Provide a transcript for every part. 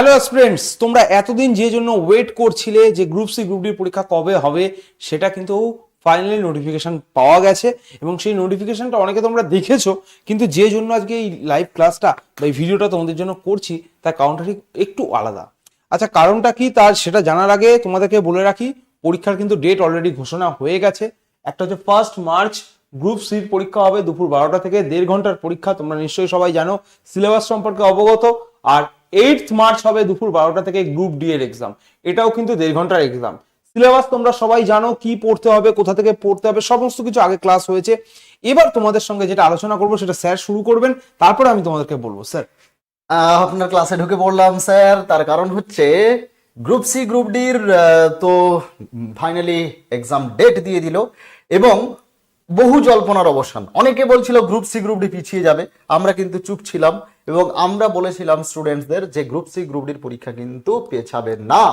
Hello students তোমরা এতদিন যে জন্য ওয়েট করছিলে যে গ্রুপ সি গ্রুপ ডি পরীক্ষা কবে হবে, সেটা কিন্তু ফাইনালি নোটিফিকেশন পাওয়া গেছে এবং সেই নোটিফিকেশনটা অনেকে তোমরা দেখেছ, কিন্তু যে জন্য আজকে এই লাইভ ক্লাসটা বা এই ভিডিওটা তোমাদের জন্য করছি, তার কারণটা ঠিক একটু আলাদা। আচ্ছা কারণটা কি তার সেটা জানার আগে তোমাদেরকে বলে রাখি, পরীক্ষার কিন্তু ডেট অলরেডি ঘোষণা হয়ে গেছে। একটা হচ্ছে ফার্স্ট মার্চ গ্রুপ সির পরীক্ষা হবে দুপুর বারোটা থেকে, দেড় ঘণ্টার পরীক্ষা, তোমরা নিশ্চয়ই সবাই জানো সিলেবাস সম্পর্কে অবগত। আর এইট মার্চ হবে দুপুর বারোটা থেকে গ্রুপ ডি এর এক্সাম এটাও কিন্তু দেড় ঘণ্টার এক্সাম সিলেবাস তোমরা সবাই জানো কি পড়তে হবে, কোথা থেকে পড়তে হবে, সমস্ত কিছু আগে ক্লাস হয়েছে। এবার তোমাদের সঙ্গে যেটা আলোচনা করব সেটা স্যার শুরু করবেন, তারপরে আমি তোমাদেরকে বলব। স্যার। আপনার ক্লাসে ঢুকে পড়লাম, স্যার। তার কারণ হচ্ছে গ্রুপ সি গ্রুপ ডির তো ফাইনালি এক্সাম ডেট দিয়ে দিল এবং বহু জল্পনার অবসান। অনেকে বলছিল গ্রুপ সি গ্রুপ ডি পিছিয়ে যাবে, আমরা কিন্তু চুপ ছিলাম। এবং আমরা বলেছিলাম স্টুডেন্টসদের যে গ্রুপ সি গ্রুপ ডির পরীক্ষা কিন্তু পেছাবে না।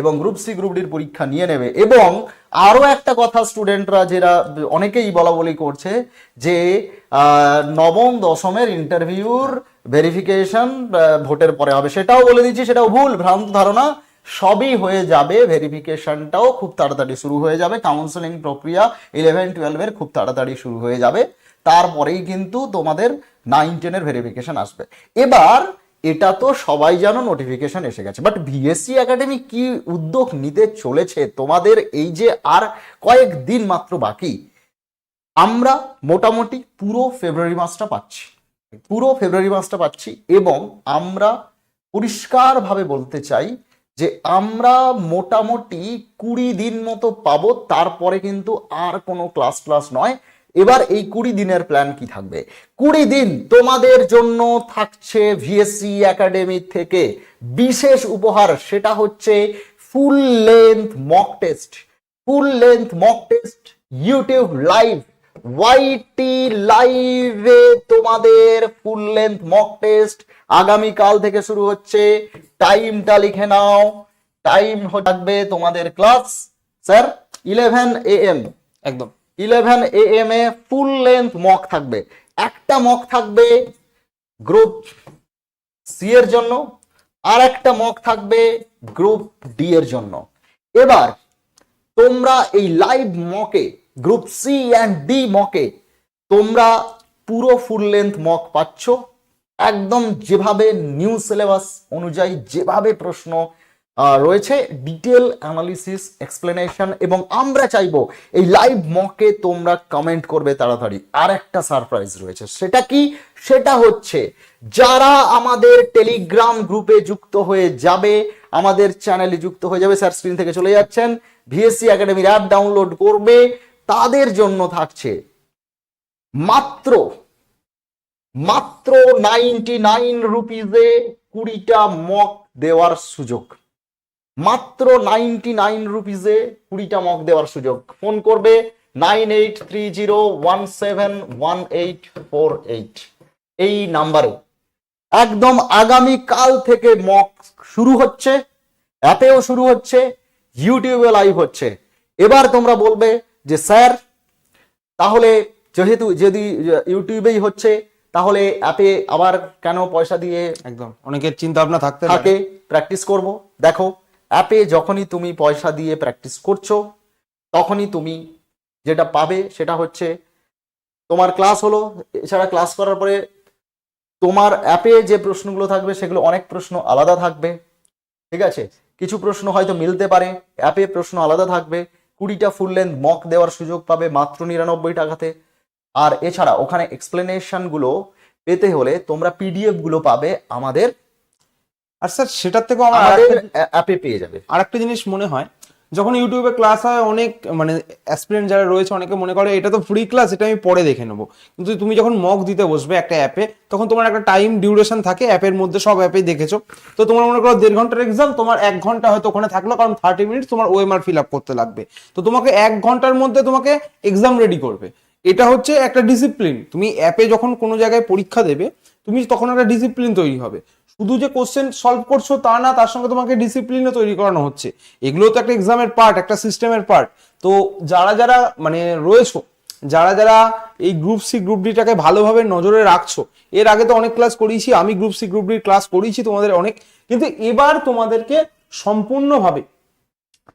এবং গ্রুপ সি গ্রুপ ডির পরীক্ষা নিয়ে নেবে। এবং আরও একটা কথা স্টুডেন্টরা যেটা অনেকেই বলা বলি করছে যে নবম, দশমের ইন্টারভিউর ভেরিফিকেশন ভোটের পরে হবে। সেটাও বলে দিচ্ছি, সেটাও ভুল, ভ্রান্ত ধারণা। সবই হয়ে যাবে ভেরিফিকেশনটাও খুব তাড়াতাড়ি শুরু হয়ে যাবে। কাউন্সেলিং প্রক্রিয়া ইলেভেন টুয়েলভের খুব তাড়াতাড়ি শুরু হয়ে যাবে। তারপরেই কিন্তু তোমাদের নাইন টেনের ভেরিফিকেশন আসবে। এবার এটা তো সবাই জানো নোটিফিকেশন এসে গেছে। বাট ভিএসসি একাডেমি কি উদ্যোগ নিতে চলেছে তোমাদের এই যে আর কয়েক দিন মাত্র বাকি, আমরা মোটামুটি পুরো ফেব্রুয়ারি মাসটা পাচ্ছি। পুরো ফেব্রুয়ারি মাসটা পাচ্ছি এবং আমরা পরিষ্কারভাবে বলতে চাই যে আমরা মোটামুটি কুড়ি দিন মতো পাবো, তারপরে কিন্তু আর কোনো ক্লাস ক্লাস নয়। এবার এই কুড়ি দিনের প্ল্যান কি থাকবে? কুড়ি দিন তোমাদের জন্য থাকছে ভিএসসি একাডেমি থেকে বিশেষ উপহার, সেটা হচ্ছে full length mock test full length mock test YouTube live YT লাইভে তোমাদের ফুল লেন্থ মক টেস্ট আগামী কাল থেকে শুরু হচ্ছে। টাইমটা লিখে নাও। টাইম থাকবে তোমাদের class sir eleven A M একদম। ইলেভেন এ এম এ ফুল লেন্থ মক থাকবে। একটা মক থাকবে গ্রুপ সি এর জন্য, আর একটা মক থাকবে গ্রুপ ডি এর জন্য। এবার, তোমরা এই লাইভ মকে গ্রুপ সি অ্যান্ড ডি মকে তোমরা পুরো ফুল লেন্থ মক পাচ্ছ। একদম যেভাবে নিউ সিলেবাস অনুযায়ী, যেভাবে প্রশ্ন রয়েছে ডিটেল অ্যানালিসিস এক্সপ্লেনেশন এবং আমরা চাইব এই লাইভ মকে তোমরা কমেন্ট করবে তাড়াতাড়ি। আর একটা সারপ্রাইজ রয়েছে। সেটা কি? সেটা হচ্ছে, যারা আমাদের টেলিগ্রাম গ্রুপে যুক্ত হয়ে যাবে, আমাদের চ্যানেলে যুক্ত হয়ে যাবে স্যার স্ক্রিন থেকে চলে যাচ্ছেন ভিএসসি একাডেমির অ্যাপ ডাউনলোড করবে, তাদের জন্য থাকছে মাত্র মাত্র নাইনটি নাইন রুপিজে কুড়িটা মক দেওয়ার সুযোগ। মাত্র নাইনটি নাইন রুপিজে কুড়িটা মক দেওয়ার সুযোগ। ফোন করবে nine eight three zero one seven one eight four eight. এই নাম্বারে। একদম আগামী কাল থেকে মক শুরু হচ্ছে অ্যাপেও শুরু হচ্ছে ইউটিউবে লাইভ হচ্ছে। এবার তোমরা বলবে যে স্যার তাহলে যেহেতু যদি ইউটিউবেই হচ্ছে তাহলে অ্যাপে আবার কেন পয়সা দিয়ে একদম। অনেকের চিন্তা ভাবনা থাকতে থাকে প্র্যাকটিস করব। দেখো অ্যাপে যখনই তুমি পয়সা দিয়ে প্র্যাকটিস করছ, তখনই তুমি যেটা পাবে সেটা হচ্ছে তোমার ক্লাস হলো, এছাড়া ক্লাস করার পরে তোমার অ্যাপে যে প্রশ্নগুলো থাকবে সেগুলো অনেক প্রশ্ন আলাদা থাকবে, ঠিক আছে? কিছু প্রশ্ন হয়তো মিলতে পারে, অ্যাপে প্রশ্ন আলাদা থাকবে, কুড়িটা ফুল লেন্থ মক দেওয়ার সুযোগ পাবে মাত্র নিরানব্বই টাকাতে। আর এছাড়া ওখানে এক্সপ্লেনেশনগুলো পেতে হলে তোমরা পিডিএফগুলো পাবে আমাদের আর স্যার সেটার থেকেও আমার আমাদের অ্যাপে পেয়ে যাবে। আরেকটা জিনিস মনে হয় যখন ইউটিউবে ক্লাস হয় অনেক মানে অ্যাসপিরেন্ট যারা রয়েছে অনেকে মনে করে এটা তো ফ্রি ক্লাস এটা আমি পরে দেখে নেব। কিন্তু তুমি যখন মক দিতে বসবে একটা অ্যাপে তখন তোমার একটা টাইম ডিউরেশন থাকে অ্যাপের মধ্যে সব অ্যাপেই দেখেছ। তো তোমার মনে করো দেড় ঘণ্টার এক্সাম তোমার এক ঘণ্টা হয়তো ওখানে থাকল কারণ থার্টি মিনিট তোমার ওএমআর ফিল আপ করতে লাগবে। তো তোমাকে এক ঘণ্টার মধ্যে তোমাকে এক্সাম রেডি করবে। এটা হচ্ছে একটা ডিসিপ্লিন তুমি অ্যাপে যখন কোনো জায়গায় পরীক্ষা দেবে তুমি তখন একটা ডিসিপ্লিন তৈরি হবে। শুধু যে কোশ্চেন সলভ করছ তা না, তার সঙ্গে তোমাকে ডিসিপ্লিনও তৈরি করানো হচ্ছে। এগুলো তো একটা এক্সামের পার্ট একটা সিস্টেমের পার্ট তো যারা যারা মানে রয়েছো, যারা যারা এই গ্রুপ সি গ্রুপ ডিটাকে ভালোভাবে নজরে রাখছো, এর আগে তো অনেক ক্লাস করিয়েছি, আমি গ্রুপ সি গ্রুপ ডির ক্লাস করিয়েছি তোমাদের অনেক, কিন্তু এবার তোমাদেরকে সম্পূর্ণভাবে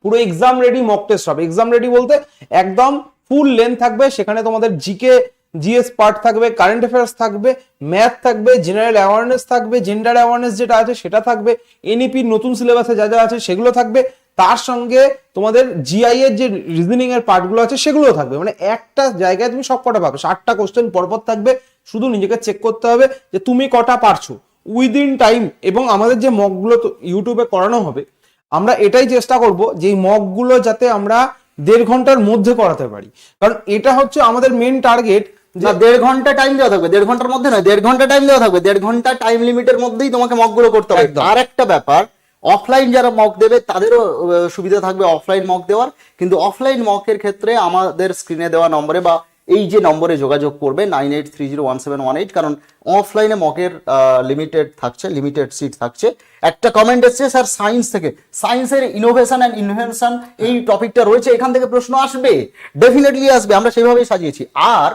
পুরো এক্সাম রেডি মক টেস্ট হবে। এক্সাম রেডি বলতে একদম ফুল লেন্থ থাকবে, সেখানে তোমাদের জিকে জিএস পার্ট থাকবে, কারেন্ট অ্যাফেয়ার্স থাকবে, ম্যাথ থাকবে, জেনারেল অ্যাওয়ারনেস থাকবে, জেন্ডার অ্যাওয়ারনেস যেটা আছে সেটা থাকবে এনইপির নতুন সিলেবাসে যা যা আছে সেগুলো থাকবে, তার সঙ্গে তোমাদের জিআই এর যে রিজনিং এর পার্টগুলো আছে সেগুলোও থাকবে। মানে একটা জায়গায় তুমি সব কটা পাবে ষাটটা কোশ্চেন পরপর থাকবে, শুধু নিজেকে চেক করতে হবে যে তুমি কটা পারছ। উইদিন টাইম এবং আমাদের যে মকগুলো ইউটিউবে করানো হবে, আমরা এটাই চেষ্টা করব যে এই মকগুলো যাতে আমরা দেড় ঘণ্টার মধ্যে করাতে পারি। কারণ এটা হচ্ছে আমাদের মেন টার্গেট না দেড় ঘণ্টা টাইম দেওয়া থাকবে। দেড় ঘণ্টার মধ্যে নয় দেড় ঘণ্টা টাইম দেওয়া থাকবে। দেড় ঘণ্টা টাইম লিমিটের মধ্যেই তোমাকে মকগুলো করতে হবে। আর একটা ব্যাপার অফলাইন যারা মক দেবে তাদেরও সুবিধা থাকবে অফলাইন মক দেওয়ার। কিন্তু অফলাইন মকের ক্ষেত্রে আমাদের স্ক্রিনে দেওয়া নম্বরে বা এই যে নম্বরে যোগাযোগ করবে nine eight three zero one seven one eight কারণ অফলাইনে মকের লিমিটেড থাকছে লিমিটেড সিট থাকছে। একটা কমেন্ট এসছে স্যার সায়েন্স থেকে। সায়েন্সের ইনোভেশন অ্যান্ড ইনভেনশন এই টপিকটা রয়েছে এখান থেকে প্রশ্ন আসবে। ডেফিনেটলি আসবে আমরা সেভাবেই সাজিয়েছি। আর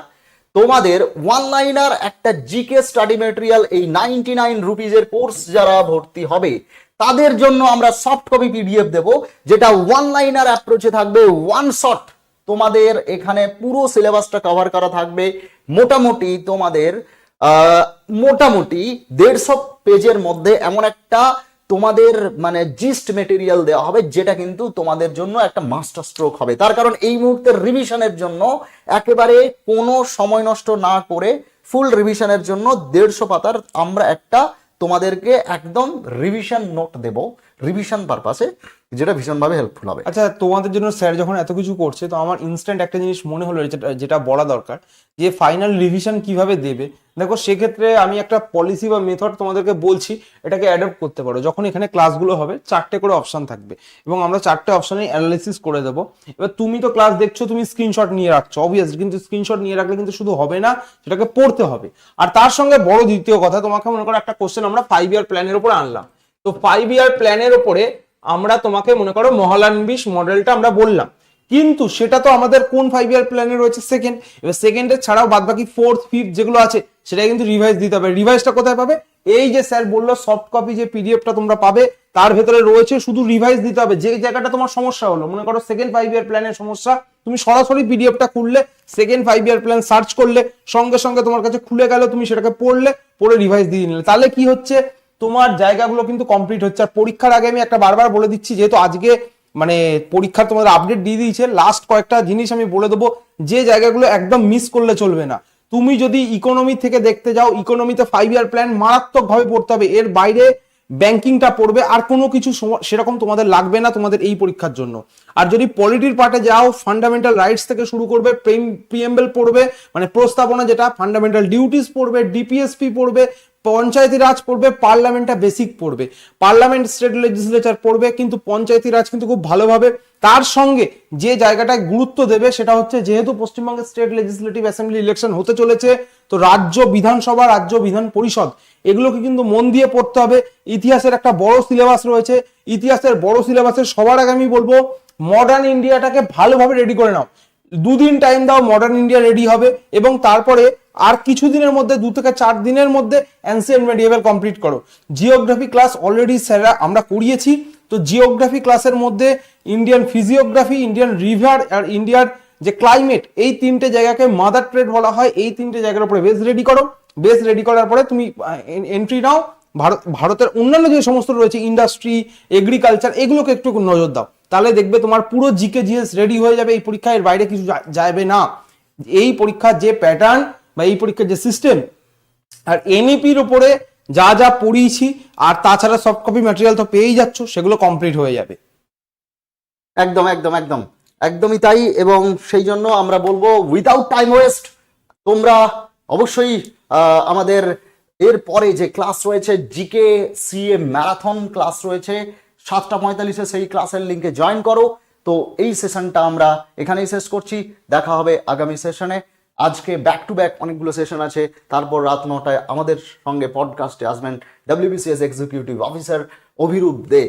তোমাদের ওয়ান লাইনার একটা জিকে স্টাডি মেটেরিয়াল এই নাইনটি নাইন রুপিজের কোর্স যারা ভর্তি হবে, তাদের জন্য আমরা সফট কপি পিডিএফ দেব, যেটা ওয়ান লাইনার অ্যাপ্রোচে থাকবে ওয়ান শট তোমাদের এখানে পুরো সিলেবাসটা কভার করা থাকবে, মোটামুটি তোমাদের মোটামুটি দেড়শো পেজের মধ্যে এমন একটা তোমাদের মানে জিস্ট মেটেরিয়াল দেওয়া হবে, যেটা কিন্তু তোমাদের জন্য একটা মাস্টার স্ট্রোক হবে। তার কারণ এই মুহূর্তের রিভিশনের জন্য একেবারে কোনো সময় নষ্ট না করে ফুল রিভিশনের জন্য দেড়শো পাতার আমরা একটা তোমাদেরকে একদম রিভিশন নোট দেব। রিভিশন পারপাসে যেটা ভীষণভাবে হেল্পফুল হবে। আচ্ছা তোমাদের জন্য স্যার যখন এত কিছু করছে, তো আমার ইনস্ট্যান্ট একটা জিনিস মনে হলো যেটা যেটা বলা দরকার, যে ফাইনাল রিভিশন কীভাবে দেবে? দেখো, সেক্ষেত্রে আমি একটা পলিসি বা মেথড তোমাদেরকে বলছি, এটাকে অ্যাডপ্ট করতে পারো। যখন এখানে ক্লাসগুলো হবে, চারটে করে অপশান থাকবে। এবং আমরা চারটে অপশানে অ্যানালিসিস করে দেবো। এবার তুমি তো ক্লাস দেখছ, তুমি স্ক্রিনশট নিয়ে রাখছো অবভিয়াসলি কিন্তু স্ক্রিনশট নিয়ে রাখলে কিন্তু শুধু হবে না, সেটাকে পড়তে হবে। আর তার সঙ্গে বড় দ্বিতীয় কথা, তোমাকে মনে করো একটা কোশ্চেন আমরা ফাইভ ইয়ার প্ল্যানের উপরে আনলাম। তো ফাইভ ইয়ার প্ল্যানের উপরে আমরা তোমাকে মনে করো মহালানবিশ মডেলটা আমরা বললাম। কিন্তু সেটা তো আমাদের কোন ফাইভ ইয়ার প্ল্যানে রয়েছে সেকেন্ড এবার সেকেন্ডের ছাড়াও বাদ বাকি ফোর্থ ফিফথ যেগুলো আছে সেটা কিন্তু রিভাইজ দিতে হবে। রিভাইজটা কোথায় পাবে? এই যে স্যার বলল সফট কপি যে পিডিএফটা তোমরা পাবে, তার ভেতরে রয়েছে শুধু রিভাইজ দিতে হবে। যে জায়গাটা তোমার সমস্যা হলো, মনে করো সেকেন্ড ফাইভ ইয়ার প্ল্যানের সমস্যা, তুমি সরাসরি পিডিএফটা খুললে second five year plan search করলে, সঙ্গে সঙ্গে তোমার কাছে খুলে গেল, তুমি সেটাকে পড়লে, পড়ে রিভাইজ দিয়ে নিলে। তাহলে কি হচ্ছে? তোমার জায়গাগুলো কিন্তু কমপ্লিট হচ্ছে। আর পরীক্ষার আগে আমি একটা বারবার বলে দিচ্ছি, যেহেতু আজকে মানে পরীক্ষার তোমাদের আপডেট দিয়ে দিয়েছে লাস্ট কয়েকটা জিনিস আমি বলে দেবো, যে জায়গাগুলো একদম মিস করলে চলবে না। তুমি যদি ইকোনমি থেকে দেখতে যাও ইকোনমিতে ফাইভ ইয়ার প্ল্যান মারাত্মক ভাবে পড়তে হবে। এর বাইরে ব্যাংকিংটা পড়বে, আর কোনো কিছু সেরকম তোমাদের লাগবে না তোমাদের এই পরীক্ষার জন্য। আর যদি পলিটির পার্টে যাও ফান্ডামেন্টাল রাইটস থেকে শুরু করবে প্রেম প্রিএমবেল পড়বে মানে প্রস্তাবনা যেটা ফান্ডামেন্টাল ডিউটিস পড়বে ডিপিএসপি পড়বে পঞ্চায়েতি রাজ পড়বে, পার্লামেন্টটা বেসিক পড়বে। পার্লামেন্ট স্টেট লেজিসলেচার পড়বে, কিন্তু পঞ্চায়েতি রাজ কিন্তু খুব ভালোভাবে। তার সঙ্গে যে জায়গাটায় গুরুত্ব দেবে সেটা হচ্ছে যেহেতু পশ্চিমবঙ্গের স্টেট লেজিসলেটিভ অ্যাসেম্বলি ইলেকশন হতে চলেছে, তো রাজ্য বিধানসভা, রাজ্য বিধান পরিষদ, এগুলোকে কিন্তু মন দিয়ে পড়তে হবে। ইতিহাসের একটা বড় সিলেবাস রয়েছে। ইতিহাসের বড় সিলেবাসের সবার আগে আমি বলব মডার্ন ইন্ডিয়াটাকে ভালোভাবে রেডি করে নাও। দুদিন টাইম দাও মডার্ন ইন্ডিয়া রেডি হবে এবং তারপরে আর কিছু দিনের মধ্যে, দু থেকে চার দিনের মধ্যে অ্যান্সিয়েন্ট মেডিয়েভেল কমপ্লিট করো। জিওগ্রাফি ক্লাস অলরেডি স্যাররা আমরা করিয়েছি। তো জিওগ্রাফি ক্লাসের মধ্যে ইন্ডিয়ান ফিজিওগ্রাফি ইন্ডিয়ান রিভার আর ইন্ডিয়ার যে ক্লাইমেট এই তিনটে জায়গাকে মাদার ট্রেড বলা হয়। এই তিনটে জায়গার উপরে বেস রেডি করো। বেস রেডি করার পরে তুমি এন্ট্রি নাও। ভারত, ভারতের অন্যান্য যে সমস্ত রয়েছে ইন্ডাস্ট্রি এগ্রিকালচার এগুলোকে একটু নজর দাও। তাহলে দেখবে তোমার পুরো জিকে জিএস রেডি হয়ে যাবে। এই পরীক্ষায় বাইরে কিছু যাবে না। এই পরীক্ষার যে প্যাটার্ন বা এই পরীক্ষার যে সিস্টেম আর এনইপির উপরে যা যা পড়িয়েছি, আর তাছাড়া সফট কপি ম্যাটেরিয়াল তো পেয়েই যাচ্ছ, সেগুলো কমপ্লিট হয়ে যাবে। একদম একদম একদম। একদমই তাই, এবং সেই জন্য আমরা বলব উইদাউট টাইম ওয়েস্ট তোমরা অবশ্যই আমাদের এর পরে যে ক্লাস রয়েছে জিকে সিএ ম্যারাথন ক্লাস রয়েছে, সাতটা পঁয়তাল্লিশে সেই ক্লাসের লিঙ্কে জয়েন করো। তো এই সেশনটা আমরা এখানেই শেষ করছি। দেখা হবে আগামী সেশনে আজকে ব্যাক টু ব্যাক অনেকগুলো সেশন আছে। তারপর রাত নটায় আমাদের সঙ্গে পডকাস্টে আসবেন WBCS executive officer Abhirup De.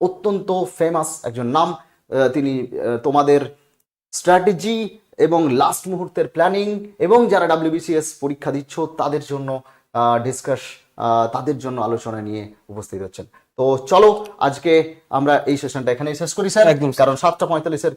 অত্যন্ত ফেমাস একজন নাম তিনি তোমাদের স্ট্র্যাটেজি এবং লাস্ট মুহূর্তের প্ল্যানিং এবং যারা ডাব্লিউবিসিএস পরীক্ষা দিচ্ছ তাদের জন্য ডিসকাস তাদের জন্য আলোচনা নিয়ে উপস্থিত হচ্ছেন। তো চলো আজকে আমরা এই সেশনটা এখানেই শেষ করি স্যার। একদম, কারণ সাতটা পঁয়তাল্লিশের